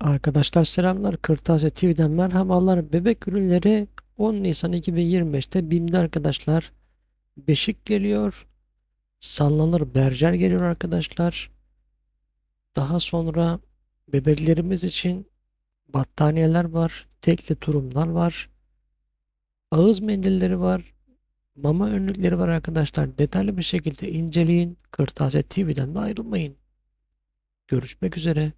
Arkadaşlar selamlar. Kırtasiye TV'den merhabalar. Bebek ürünleri 10 Nisan 2025'te BİM'de arkadaşlar. Beşik geliyor. Sallanır berjer geliyor arkadaşlar. Daha sonra bebeklerimiz için battaniyeler var. Tekli turumlar var. Ağız mendilleri var. Mama önlükleri var arkadaşlar. Detaylı bir şekilde inceleyin. Kırtasiye TV'den de ayrılmayın. Görüşmek üzere.